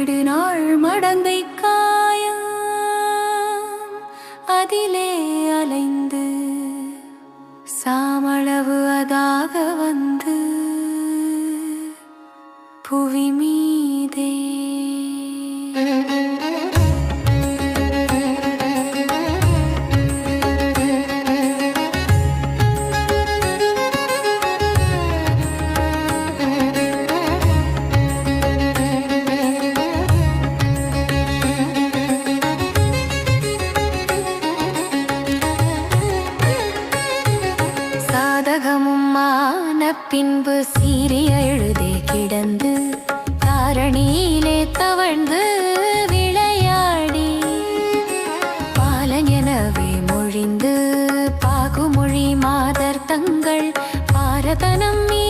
நெடுநாள் மடந்தை காயம் அதிலே அலைந்து சாமளவு அதாக வந்து புவி மீதே. பின்பு சீரிய அழுதே கிடந்து தாரணியிலே தவழ்ந்து விளையாடி பாலன் மொழிந்து பாகுமொழி மாதர் தங்கள் பாரதனம் மீ